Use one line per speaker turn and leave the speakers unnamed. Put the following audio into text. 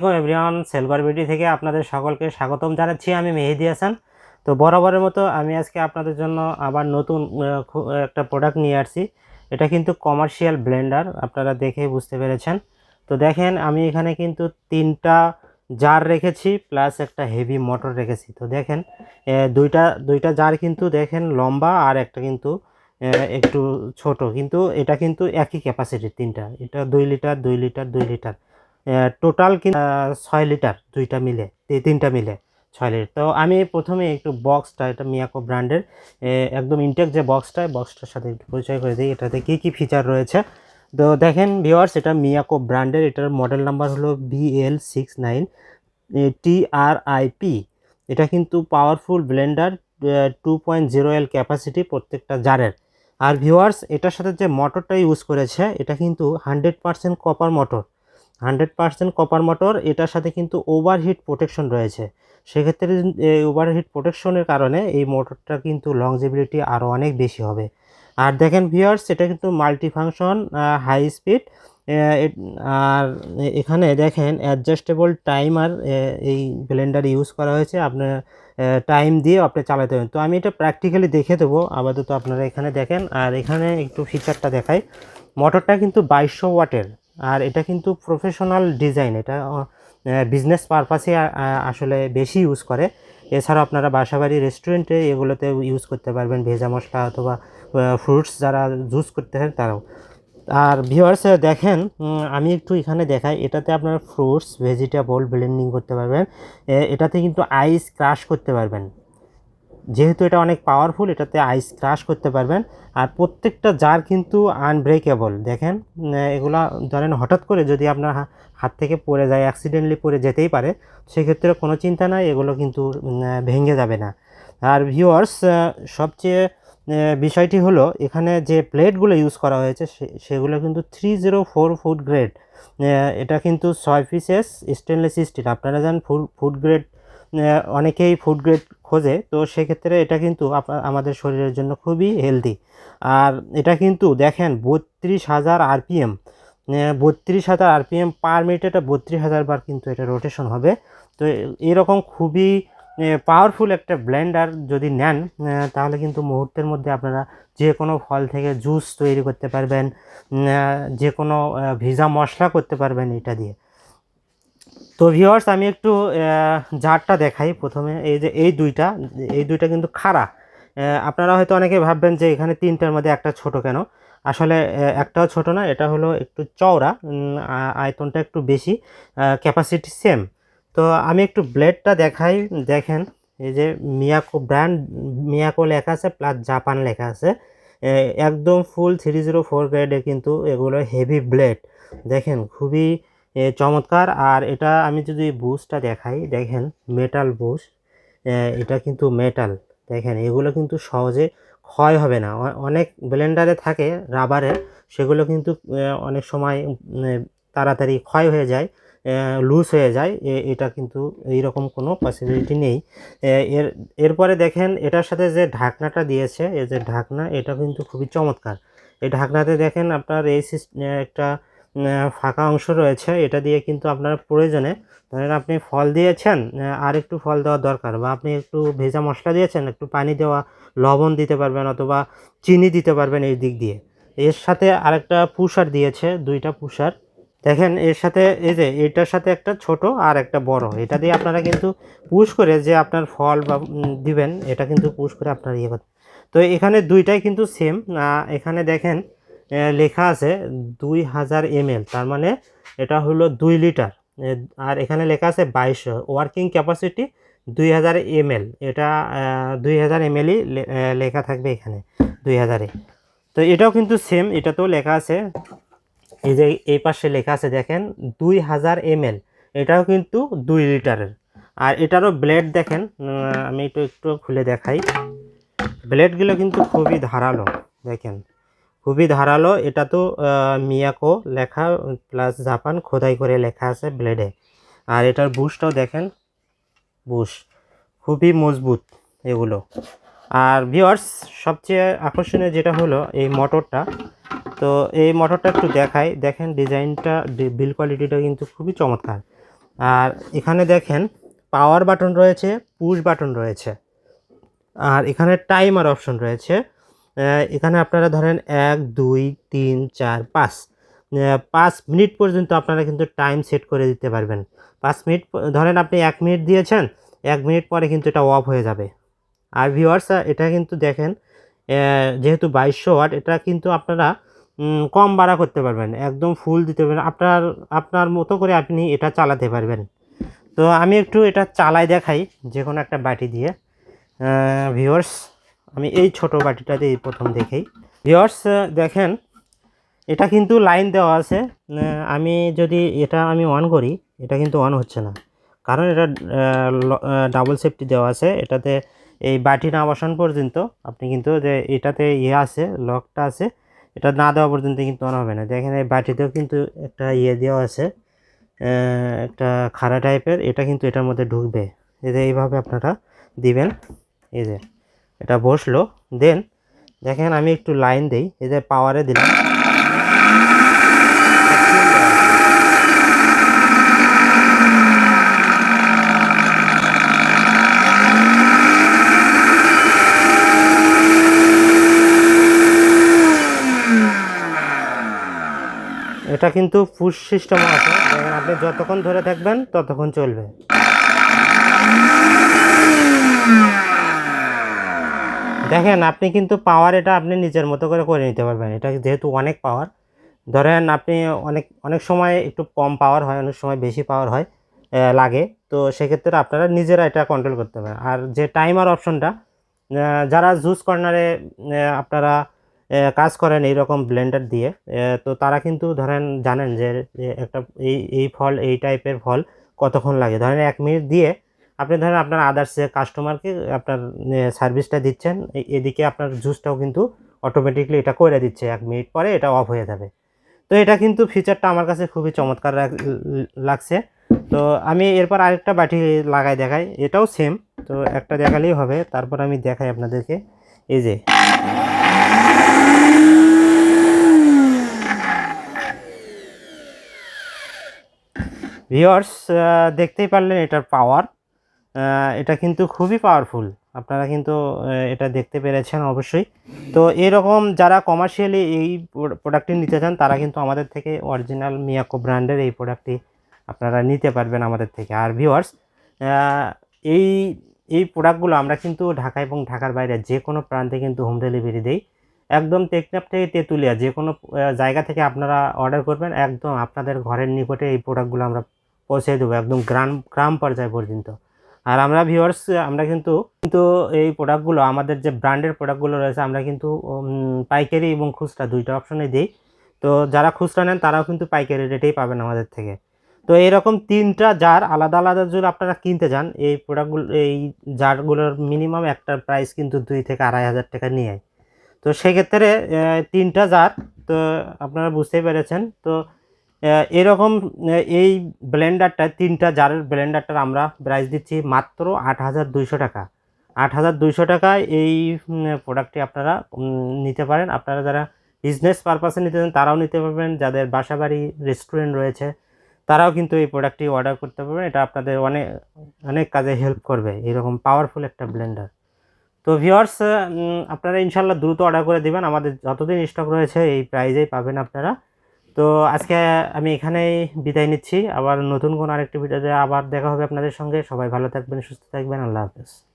আলাইকুম everyone সেলগর BD থেকে আপনাদের সকলকে স্বাগতম জানাচ্ছি আমি মেহেদি হাসান। তো বরাবরের মতো আমি আজকে আপনাদের জন্য আবার নতুন একটা প্রোডাক্ট নিয়ে আসছি। এটা কিন্তু কমার্শিয়াল ব্লেন্ডার আপনারা দেখেই বুঝতে পেরেছেন। তো দেখেন, আমি এখানে কিন্তু তিনটা জার রেখেছি প্লাস একটা হেভি মোটর রেখেছি। তো দেখেন দুইটা দুইটা জার কিন্তু দেখেন লম্বা আর একটা কিন্তু একটু ছোট। কিন্তু এটা কিন্তু একই ক্যাপাসিটির তিনটা। এটা দুই লিটার দুই লিটার দুই লিটার টোটাল কিন্তু ছয় লিটার দুইটা মিলে তিনটা মিলে ছয় লিটার। তো আমি প্রথমে একটু বক্সটা, এটা মিয়াকো ব্র্যান্ডের একদম ইনটেক যে বক্সটা, বক্সটার সাথে একটু পরিচয় করে দিই, এটাতে কী কী ফিচার রয়েছে। তো দেখেন ভিওয়ার্স এটা মিয়াকো ব্র্যান্ডের, এটার মডেল নাম্বার হলো বিএল সিক্স নাইন টিআরআইপি এটা কিন্তু powerful blender two point zero L capacity প্রত্যেকটা জারের। আর ভিওয়ার্স এটার সাথে যে মোটরটা ইউজ করেছে, এটা কিন্তু hundred percent copper motor hundred percent copper motor, এটার সাথে কিন্তু ওভারহিট প্রোটেকশন রয়েছে। সেক্ষেত্রে এই ওভারহিট প্রোটেকশনের কারণে এই মোটরটা কিন্তু লংজিবিলিটি আরও অনেক বেশি হবে। আর দেখেন ভিউয়ার্স এটা কিন্তু মাল্টি ফাংশন হাই স্পিড আর এখানে দেখেন অ্যাডজাস্টেবল টাইমার এই ব্লেন্ডার ইউজ করা হয়েছে। আপনার টাইম দিয়ে আপনি চালাতে পারেন। তো আমি এটা প্র্যাকটিক্যালি দেখে দেবো। আপাতত আপনারা এখানে দেখেন। আর এখানে একটু ফিচারটা দেখাই। মোটরটা কিন্তু বাইশশো ওয়াটের। আর এটা কিন্তু প্রফেশনাল ডিজাইন এটা বিজনেস পারপাসে আসলে বেশি ইউজ করে। এছাড়াও আপনারা বাসাবাড়ি রেস্টুরেন্টে এগুলোতে ইউজ করতে পারবেন, ভেজা মশলা অথবা ফ্রুটস যারা জুস করতে হয় তারাও। আর ভিউয়ার্স দেখেন আমি একটু এখানে দেখাই, এটাতে আপনারা ফ্রুটস ভেজিটেবল ব্লেন্ডিং করতে পারবেন এটাতে কিন্তু আইস ক্রাশ করতে পারবেন। যেহেতু এটা অনেক পাওয়ারফুল এটাতে আইস ক্রাশ করতে পারবেন। আর প্রত্যেকটা জার কিন্তু আনব্রেকেবল দেখেন? এগুলা ধরেন হঠাৎ করে যদি আপনার হাত থেকে পড়ে যায় অ্যাক্সিডেন্টলি পড়ে যেতেই পারে, সেক্ষেত্রে কোনো চিন্তা নাই, এগুলো কিন্তু ভেঙে যাবে না। আর ভিউয়ার্স সবচেয়ে বিষয়টি হলো, এখানে যে প্লেটগুলো ইউজ করা হয়েছে সেগুলো কিন্তু three zero four food grade এটা কিন্তু ছয় পিসেস স্টেনলেস স্টিল আপনারা জানেন ফুড ফুড গ্রেড অনেকেই ফুড গ্রেড খোঁজে, তো সেক্ষেত্রে এটা কিন্তু আমাদের শরীরের জন্য খুবই হেলদি আর এটা কিন্তু দেখেন বত্রিশ হাজার আরপিএম বত্রিশ হাজার আরপিএম পার মিনিট এটা বত্রিশ হাজার বার কিন্তু এটা রোটেশন হবে। তো এরকম খুবই পাওয়ারফুল একটা ব্লেন্ডার যদি নেন তাহলে কিন্তু মুহূর্তের মধ্যে আপনারা যে কোনো ফল থেকে জুস তৈরি করতে পারবেন যে কোনো ভিজা মশলা করতে পারবেন এটা দিয়ে। তো ভিওয়ার্স আমি একটু জারটা দেখাই প্রথমে। এই যে, এই দুইটা এই দুইটা কিন্তু খাড়া। আপনারা হয়তো অনেকে ভাববেন যে এখানে তিনটার মধ্যে একটা ছোট কেন? আসলে একটাও ছোট না, এটা হলো একটু চওড়া আয়তনটা একটু বেশি ক্যাপাসিটি সেম তো আমি একটু ব্লেডটা দেখাই, দেখেন, এই যে মিয়াকো ব্র্যান্ড মিয়াকো লেখা আছে প্লাস জাপান লেখা আছে। একদম ফুল থ্রি জিরো ফোর গ্রেডের কিন্তু এগুলো হেভি ব্লেড দেখেন, খুবই চমৎকার। আর এটা আমি যদি বুশটা দেখাই, দেখেন মেটাল বুশ এটা কিন্তু মেটাল দেখেন, এগুলো কিন্তু সহজে ক্ষয় হবে না। অনেক ব্লেন্ডারে থাকে রাবারের সেগুলো কিন্তু অনেক সময় তাড়াতাড়ি ক্ষয় হয়ে যায় লুজ হয়ে যায়। এটা কিন্তু এইরকম কোনো পসিবিলিটি নেই। এর, এরপরে দেখেন, এটার সাথে যে ঢাকনাটা দিয়েছে, এই যে ঢাকনা, এটা কিন্তু খুবই চমৎকার। এই ঢাকনাতে দেখেন, আপনার এই একটা ফাঁকা অংশ রয়েছে, এটা দিয়ে কিন্তু আপনার প্রয়োজনে ধরেন আপনি ফল দিয়েছেন আর একটু ফল দেওয়া দরকার বা আপনি একটু ভেজা মশলা দিয়েছেন, একটু পানি দেওয়া, লবণ দিতে পারবেন অথবা চিনি দিতে পারবেন এই দিক দিয়ে। এর সাথে আরেকটা পুষার দিয়েছে, দুইটা পুষার। দেখেন, এর সাথে এই যে এটার সাথে একটা ছোট আর একটা বড়, এটা দিয়ে আপনারা কিন্তু পুশ করে যে আপনার ফল বা দিবেন, এটা কিন্তু পুশ করে আপনার ইয়ে করতে তো এখানে দুইটাই কিন্তু সেম এখানে দেখেন লেখা আছে দুই হাজার এমএল, তার মানে এটা হলো দুই লিটার। আর এখানে লেখা আছে বাইশশো ওয়ার্কিং ক্যাপাসিটি দুই হাজার এমএল, এটা দুই হাজার এমএলই লেখা থাকবে এখানে দুই হাজারে। তো এটাও কিন্তু সেম এটাতেও লেখা আছে। এই যে এই পাশে লেখা আছে, দেখেন, দুই হাজার এমএল, এটাও কিন্তু দুই লিটারের। আর এটারও ব্লেড দেখেন আমি একটু একটু খুলে দেখাই। ব্লেডগুলো কিন্তু খুবই ধারালো, দেখেন। খুবই ধারালো। এটা তো মিয়াকো লেখা প্লাস জাপান খোদাই করে লেখা আছে ব্লেডে আর এটার বুশটাও দেখেন, বুশ। খুবই মজবুত এগুলো। আর ভিওয়ার্স সবচেয়ে আকর্ষণীয় যেটা হলো এই মোটরটা তো এই মোটরটা একটু দেখাই। দেখেন ডিজাইনটা বিল কোয়ালিটিটা কিন্তু খুবই চমৎকার। আর এখানে দেখেন পাওয়ার বাটন রয়েছে পুশ বাটন রয়েছে। আর এখানে টাইমার অপশন রয়েছে। এখানে আপনারা ধরেন এক, দুই, তিন, চার, পাঁচ। পাঁচ মিনিট পর্যন্ত আপনারা কিন্তু টাইম সেট করে দিতে পারবেন। পাঁচ মিনিট ধরেন আপনি এক মিনিট দিয়েছেন, এক মিনিট পরে কিন্তু এটা অফ হয়ে যাবে। আর ভিওয়ার্স এটা কিন্তু দেখেন যেহেতু বাইশশো ওয়াট, এটা কিন্তু আপনারা কম বাড়া করতে পারবেন। একদম ফুল দিতে পারবেন। আপনার আপনার মতো করে আপনি এটা চালাতে পারবেন। তো আমি একটু এটা চালাই দেখাই যে কোনো একটা বাটি দিয়ে। ভিওর্স আমি এই ছোট বাটিটা দিয়ে প্রথম দেখেই। ভিওর্স দেখেন, এটা কিন্তু লাইন দেওয়া আছে। আমি যদি এটা আমি অন করি, এটা কিন্তু অন হচ্ছে না। কারণ এটা ডাবল সেফটি দেওয়া আছে। এটাতে এই বাটি না বসানো পর্যন্ত আপনি কিন্তু যে এটাতে ইয়ে আছে লকটা আছে, এটা না দেওয়া পর্যন্ত কিন্তু অন হবে না। দেখেন, এই বাটিতেও কিন্তু একটা ইয়ে দেওয়া আছে একটা খাড়া টাইপের এটা কিন্তু এটার মধ্যে ঢুকবে। এই যে এইভাবে আপনারা দিবেন। এই যে এটা বসল, দেন দেখেন আমি একটু লাইন দেই, এই যে পাওয়ারে দিলাম। এটা কিন্তু পুশ সিস্টেম আছে আপনি যতক্ষণ ধরে থাকবেন ততক্ষণ চলবে। দেখেন, আপনি কিন্তু পাওয়ার এটা আপনি নিজের মতো করে করে নিতে পারবেন। এটা যেহেতু অনেক পাওয়ার ধরেন আপনি অনেক অনেক সময় একটু কম পাওয়ার হয়, অনেক সময় বেশি পাওয়ার হয় লাগে, তো সেক্ষেত্রে আপনারা নিজেরা এটা কন্ট্রোল করতে পারেন। আর যে টাইমার অপশনটা যারা জুস কর্নারে আপনারা কাজ করেন এইরকম ব্লেন্ডার দিয়ে তো তারা কিন্তু ধরেন জানেন যে একটা এই এই ফল, এই টাইপের ফল কতক্ষণ লাগে। ধরেন এক মিনিট দিয়ে আপনি ধরেন আপনার আদার্স কাস্টমারকে আপনার সার্ভিসটা দিচ্ছেন এদিকে আপনার জুসটাও কিন্তু অটোমেটিকলি এটা করে দিচ্ছে, এক মিনিট পরে এটা অফ হয়ে যাবে। তো এটা কিন্তু ফিচারটা আমার কাছে খুবই চমৎকার লাগ- লাগছে। তো আমি এরপর আরেকটা বাটি লাগাই দেখাই, এটাও সেম তো একটা দেখালেই হবে, তারপর আমি দেখাই আপনাদেরকে, এই যে। ভিওর্স দেখতেই পারলেন এটার পাওয়ার এটা কিন্তু খুবই পাওয়ারফুল আপনারা কিন্তু এটা দেখতে পেরেছেন অবশ্যই। তো এরকম যারা কমার্শিয়ালি এই প্রোডাক্টটি নিতে চান, তারা কিন্তু আমাদের থেকে অরিজিনাল মিয়াকো ব্র্যান্ডের এই প্রোডাক্টটি আপনারা নিতে পারবেন আমাদের থেকে। আর ভিওয়ার্স এই এই প্রোডাক্টগুলো আমরা কিন্তু ঢাকা এবং ঢাকার বাইরে যে কোনো প্রান্তে কিন্তু হোম ডেলিভারি দেই। একদম টেকনাপ থেকে তেঁতুলিয়া যে কোনো জায়গা থেকে আপনারা অর্ডার করবেন, একদম আপনাদের ঘরের নিকটে এই প্রোডাক্টগুলো আমরা পৌঁছে দেবো, একদম গ্রাম গ্রাম পর্যায় পর্যন্ত। আর আমরা ভিউয়ার্স আমরা কিন্তু কিন্তু এই প্রোডাক্টগুলো আমাদের যে ব্র্যান্ডের প্রোডাক্টগুলো রয়েছে, আমরা কিন্তু পাইকারি এবং খুচরা দুইটা অপশনে দিই। তো যারা খুচরা নেন, তারাও কিন্তু পাইকারি রেটেই পাবেন আমাদের থেকে। তো এরকম তিনটা জার আলাদা আলাদা যদি আপনারা কিনতে যান, এই প্রোডাক্টগুলো এই জারগুলোর মিনিমাম একটা প্রাইস কিন্তু দুই থেকে আড়াই হাজার টাকা নিয়ে তো সেক্ষেত্রে তিনটা জার তো আপনারা বুঝতেই পেরেছেন। তো এরকম এই ব্লেন্ডারটা, তিনটা জারের ব্লেন্ডারটার আমরা প্রাইস দিচ্ছি মাত্র আট হাজার দুইশো টাকা। আট হাজার দুইশো টাকায় এই প্রোডাক্টটি আপনারা নিতে পারেন। আপনারা যারা বিজনেস পারপাসে নিতে চান, তারাও নিতে পারবেন। যাদের বাসা বাড়ি রেস্টুরেন্ট রয়েছে, তারাও কিন্তু এই প্রোডাক্টটি অর্ডার করতে পারবেন। এটা আপনাদের অনেক অনেক কাজে হেল্প করবে। এরকম পাওয়ারফুল একটা ব্লেন্ডার। তো ভিওয়ার্স আপনারা ইনশাল্লাহ দ্রুত অর্ডার করে দিবেন। আমাদের যতদিন স্টক রয়েছে, এই প্রাইজেই পাবেন আপনারা। তো আজকে আমি এখানেই বিদায় নিচ্ছি। আবার নতুন কোনো আরেকটি ভিডিওতে আবার দেখা হবে আপনাদের সঙ্গে। সবাই ভালো থাকবেন, সুস্থ থাকবেন। আল্লাহ হাফেজ।